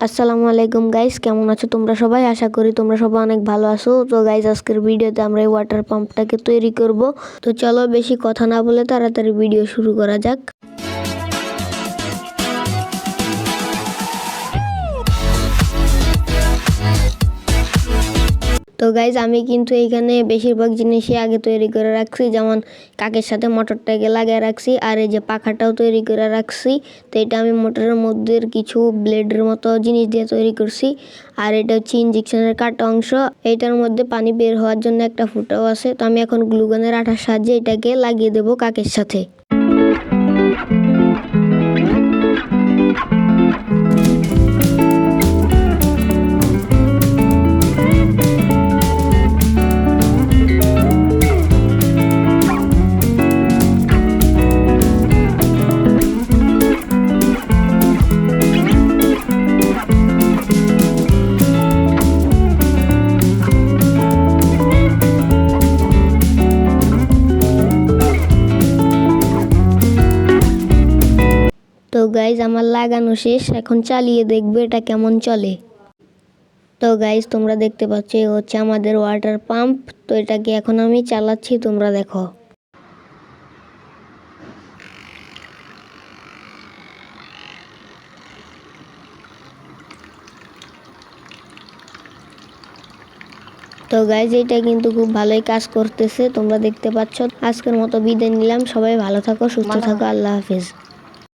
আসসালামু আলাইকুম গাইস কেমন আছো তোমরা সবাই? আশা করি তোমরা সবাই অনেক ভালো আছো। তো গাইস আজকের ভিডিওতে আমরা এই ওয়াটার পাম্পটাকে তৈরি করব। তো, চলো বেশি কথা না বলে তাড়াতাড়ি ভিডিও শুরু করা যাক। তো গাইজ আমি কিন্তু এইখানে বেশিরভাগ জিনিসই আগে তৈরি করে রাখছি। যেমন কাকের সাথে মোটরটাকে লাগিয়ে রাখছি, আর এই যে পাখাটাও তৈরি করে রাখছি। তো এটা আমি মোটরের মধ্যে কিছু ব্লেডের মতো জিনিস দিয়ে তৈরি করছি। আর এটা হচ্ছে ইঞ্জেকশনের কাটা অংশ। এইটার মধ্যে পানি বের হওয়ার জন্য একটা ফুটাও আছে। তো আমি এখন গ্লুগনের আঠার সাহায্যে এটাকে লাগিয়ে দেবো কাকের সাথে। তো গাইজ আমার লাগানো শেষ এখন চালিয়ে দেখবে এটা কেমন চলে। তো গাইজ তোমরা দেখতে পাচ্ছ এই হচ্ছে আমাদের ওয়াটার পাম্প তো এটাকে এখন আমি চালাচ্ছি তোমরা দেখো। তো গাইজ এটা কিন্তু খুব ভালোই কাজ করতেছে তোমরা দেখতে পাচ্ছ। আজকের মতো বিদায় নিলাম সবাই ভালো থাকো সুস্থ থাকো আল্লাহ হাফিজ।